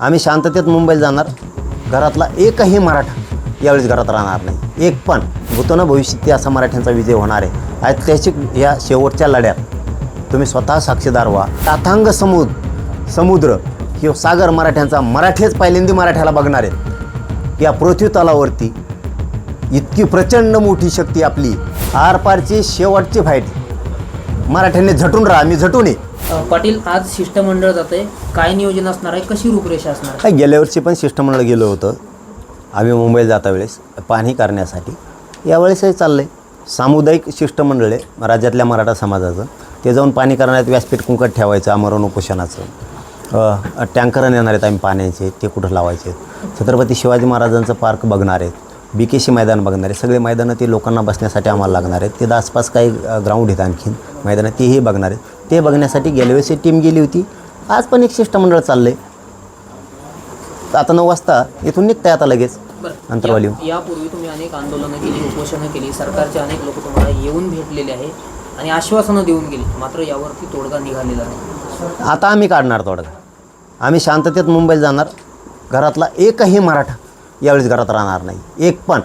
आम्ही शांततेत मुंबईला जाणार. घरातला एकही मराठा यावेळेस घरात राहणार नाही. एक पण भूतनं भविष्यात असा मराठ्यांचा विजय होणार आहे. ऐतिहासिक या शेवटच्या लढ्यात तुम्ही स्वतः साक्षीदार व्हा. ताथांग समुद्र समुद्र किंवा सागर मराठ्यांचा मराठीच पहिल्यांदा मराठ्याला बघणार आहेत. या पृथ्वी तलावरती इतकी प्रचंड मोठी शक्ती आपली. आरपारची शेवटची फाईट मराठ्यांनी झटून राहा. मी झटून ये पाटील आज शिष्टमंडळ जाते काय नियोजन असणार आहे? कशी रूपरेषा असणार आहे? काय गेल्या वर्षी पण शिष्टमंडळ गेलो होतं. आम्ही मुंबईला जाता वेळेस. पाहणी करण्यासाठी. यावेळेसही चाललं आहे सामुदायिक शिष्टमंडळ आहे राज्यातल्या मराठा समाजाचं. ते जाऊन पाणी करण्यात व्यासपीठ कुंकट ठेवायचं आमरण उपोषणाचं. अ, टँकरं नेणार आहेत आम्ही पाण्याचे ते कुठं लावायचे? छत्रपती शिवाजी महाराजांचं पार्क बघणार आहेत. बी के सी मैदान बघणार आहे सगळे मैदानं ते लोकांना बसण्यासाठी आम्हाला लागणार आहेत. ते आसपास काही ग्राउंड आहेत आणखीन. मैदानं तेही बघणार आहेत. ते बघण्यासाठी गेल्या टीम गेली होती. आज पण एक शिष्टमंडळ चाललं आहे आता नऊ वाजता इथून निघताय आता लगेच. अंतरवाली यापूर्वी तुम्ही अनेक आंदोलनं केली उपोषणं केली सरकारचे अनेक लोक तुम्हाला येऊन भेटलेले आहे आणि आश्वासनं देऊन गेली मात्र यावरती तोडगा निघालेला नाही. आता आम्ही काढणार तोडगा. आम्ही शांततेत मुंबईला जाणार. घरातला एकही मराठा यावेळेस घरात राहणार नाही. एक पण.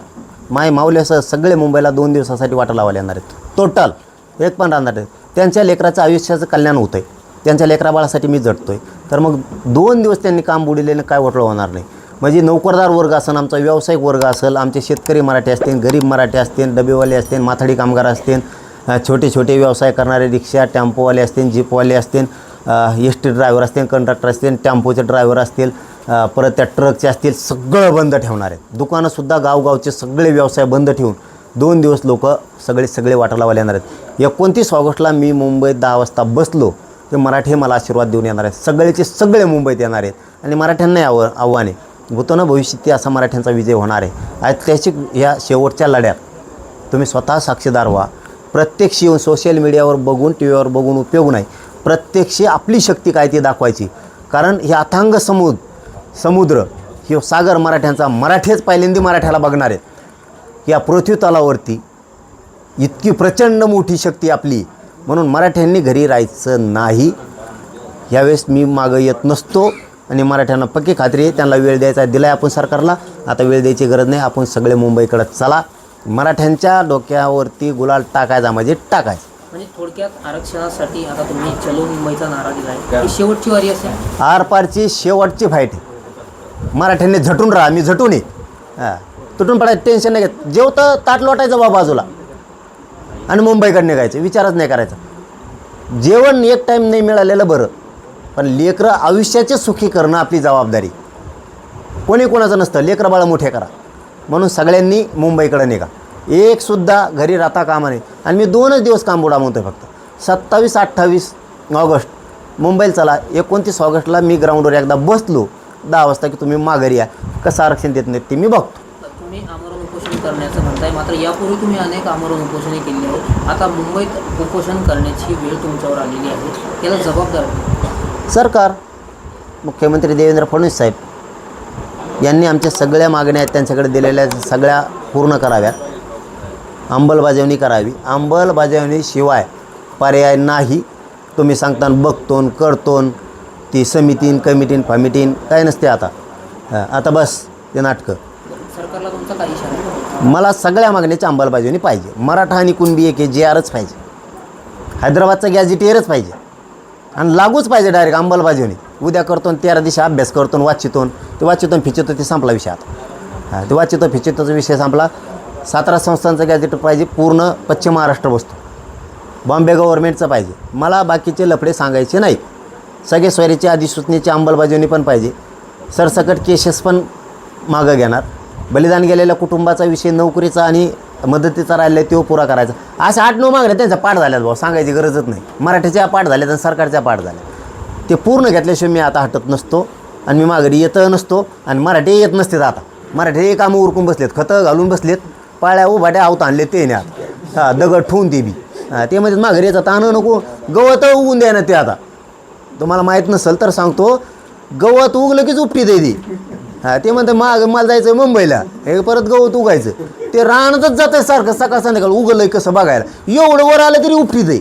माय माऊल्यासह सगळे मुंबईला दोन दिवसासाठी वाटा लावायला येणार आहेत. टोटल एक पण राहणार नाही त्यांच्या लेकराचं आयुष्याचं कल्याण होतं आहे त्यांच्या लेकराबाळासाठी मी जडतो आहे तर मग दोन दिवस त्यांनी काम बुडिलेलं काय वटलं होणार नाही. म्हणजे नोकरदार वर्ग असेल आमचा व्यावसायिक वर्ग असेल आमचे शेतकरी मराठी असतील गरीब मराठी असतील डबेवाले असतील माथाडी कामगार असतील छोटे छोटे व्यवसाय करणारे रिक्षा टेम्पोवाले असतील जीपवाले असतील एस टी ड्रायव्हर असतील कंडक्टर असतील टेम्पोचे ड्रायव्हर असतील परत त्या ट्रकचे असतील सगळं बंद ठेवणार आहेत. दुकानंसुद्धा गावगावचे सगळे व्यवसाय बंद ठेवून दोन दिवस लोक सगळे सगळे वाटालावाले येणार आहेत. एकोणतीस ऑगस्टला मी मुंबईत दहा वाजता बसलो ते मराठी मला आशीर्वाद देऊन येणार आहेत. सगळेचे सगळे मुंबईत येणार आहेत. आणि मराठ्यांनाही आव आव्हान आहे. भविष्य ती असा मराठ्यांचा विजय होणार आहे. ऐतिहासिक या शेवटच्या लढ्यात तुम्ही स्वतः साक्षीदार व्हा. प्रत्यक्ष येऊन सोशल मीडियावर बघून टी व्हीवर बघून उपयोग नाही. प्रत्यक्ष आपली शक्ती काय ती दाखवायची. कारण हे अथांग समुद्र समुद्र हे सागर मराठ्यांचा मराठीच पहिल्यांदा मराठ्याला बघणार आहेत. या पृथ्वी तलावरती इतकी प्रचंड मोठी शक्ती आपली म्हणून मराठ्यांनी घरी राहायचं नाही. यावेळेस मी मागं येत नसतो आणि मराठ्यांना पक्की खात्री आहे त्यांना वेळ द्यायचा दिला आहे आपण सरकारला. आता वेळ द्यायची गरज नाही आपण सगळे मुंबईकडे चला. मराठ्यांच्या डोक्यावरती गुलाल टाकायचा म्हणजे टाकायचा. म्हणजे थोडक्यात आरक्षणासाठी आता तुम्ही चलो मुंबईचा नारा दिला शेवटची वारी असेल. आरपारची शेवटची फाईट मराठ्यांनी झटून राहा मी झटून ये हां. तुटून पडायचं टेन्शन नाही घेत. जेवतं ताट लोटायचं बा बाजूला. आणि मुंबईकडे निघायचं विचारच नाही करायचा. जेवण एक टाईम नाही मिळालेलं बरं. पण लेकरं आयुष्याचे सुखी करणं आपली जबाबदारी. कोणी कोणाचं नसतं लेकरं बाळं मोठे करा. म्हणून सगळ्यांनी मुंबईकडे निघा. एकसुद्धा घरी राहता कामा नाही आणि मी दोनच दिवस काम बुडामवतो आहे फक्त. सत्तावीस अठ्ठावीस ऑगस्ट. मुंबईला चला. एकोणतीस ऑगस्टला मी ग्राउंडवर एकदा बसलो. दहा वाजता की तुम्ही माघारी या. कसं आरक्षण देत नाहीत ते मी बघतो. तुम्ही आमरण उपोषण करण्याचं म्हणताय. मात्र यापूर्वी तुम्ही अनेक आमरण उपोषणे केली आहेत. आता मुंबईत उपोषण करण्याची वेळ तुमच्यावर आलेली आहे. याला जबाबदार सरकार मुख्यमंत्री देवेंद्र फडणवीस साहेब यांनी आमच्या सगळ्या मागण्या आहेत त्यांच्याकडे दिलेल्या सगळ्या पूर्ण कराव्यात. अंमलबजावणी करावी. अंमलबजावणीशिवाय पर्याय नाही. तुम्ही सांगता बघतोन करतोन ती समितीन कमिटीन फमिटीन काय नसते आता. आता बस ते नाटकं. सरकारला तुमचा काही इशारा मला सगळ्या मागण्याची अंमलबजावणी पाहिजे. मराठा आणि कुणबी एक जे आरच पाहिजे. हैदराबादचा गॅझेटियरच पाहिजे. आणि लागूच पाहिजे डायरेक्ट अंमलबजावणी. उद्या करतो आणि तेरा दिवशी अभ्यास करतो आणि वाचितो ते वाचितो फिचितो ते संपला विषय आता. हां ते वाचितो फिचितोचा विषय संपला. सातारा संस्थांचं गॅझेट पाहिजे पूर्ण पश्चिम महाराष्ट्र बसतो बॉम्बे गव्हर्नमेंटचं पाहिजे. मला बाकीचे लफडे सांगायचे नाही सगळे स्वैरीची अधिसूचनेची अंमलबजावणी पण पाहिजे. सरसकट केसेस पण मागं घेणार. बलिदान गेलेल्या कुटुंबाचा विषय नोकरीचा आणि मदतीचा राहिला आहे तो पुरा करायचा. असे आठ नऊ मागण्या त्यांच्या पाठ झाल्यात भाऊ सांगायची गरजच नाही. मराठीच्या पाठ झाल्यात आणि सरकारच्या पाठ झाल्या ते पूर्ण घेतल्याशिवाय मी आता हटत नसतो आणि मी माघारी येत नसतो आणि मराठी येत नसते आता. मराठी कामं उरकून बसलेत खतं घालून बसलेत. पाळ्या उभाट्या आवत आणले ते नाही आता. हां दगड ठेवून ते बी. ते म्हणजे माघारी येतात आणू नको. गवत उगून द्या ना ते आता. तुम्हाला माहीत नसेल तर सांगतो गवत उगलं की उपटी दे हा ते म्हणते माग मला जायचं मुंबईला. हे परत गवत उगायचं. ते राहणच जातं सारखं सकाळ संध्याकाळ उगलंय कसं बघायला. एवढं वर आलं तरी उपटी दे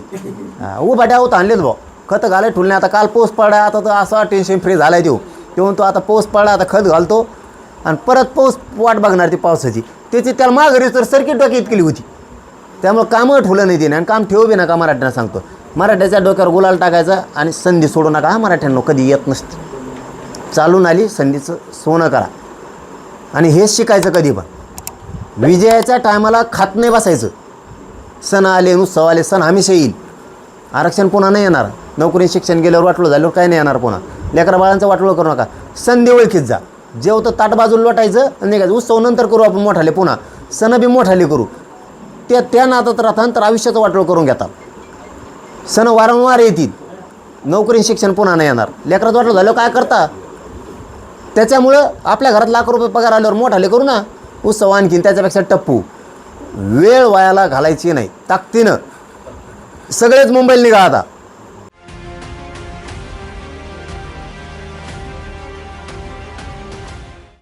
हा उभाट्या होत आणलेत भाऊ. खतं घालाय ठुलणे आता काल पोस पडला आता तर असा टेन्शन फ्री झालाय देऊ ते म्हणतो आता पाऊस पडला आता खत घालतो. आणि परत पाऊस वाट बघणार ती पावसाची. त्याची त्याला माघारी तर सर्किट डोक्यात केली होती. त्यामुळं कामं ठेवलं नाही तिने आणि काम ठेवू बी नका मराठ्यांना सांगतो. मराठ्याच्या डोक्यावर गुलाल टाकायचा आणि संधी सोडू नका हा मराठ्यांना कधी येत नसते. चालून आली संधीचं सोनं करा. आणि हेच शिकायचं कधी पण. विजयाच्या टायमाला खात नाही बसायचं. सण आले उत्सव आले सण हमेशा येईल. आरक्षण पुन्हा नाही येणार. नोकरी शिक्षण गेल्यावर वाटलं झाल्यावर काय नाही येणार पुन्हा. लेकरा बाळांचं वाटलं करू नका. संधी ओळखीत जा. जेवतं ताट बाजूला लोटायचं आणि निघायचं. उत्सव नंतर करू आपण मोठाले पुन्हा. सण बी मोठाले करू. त्या त्या नातात राहतात तर आयुष्याचं वाटोळ करून घेतात सण वारंवार येतील. नोकरी शिक्षण पुन्हा नाही येणार. लेकराचं वाटलं झालं काय करता? त्याच्यामुळं आपल्या घरात लाख रुपये पगार आल्यावर मोठाले करू ना उत्सव आणखीन त्याच्यापेक्षा टप्पू. वेळ वायाला घालायची नाही ताकदीनं. सगळेच मुंबईला निघा आता.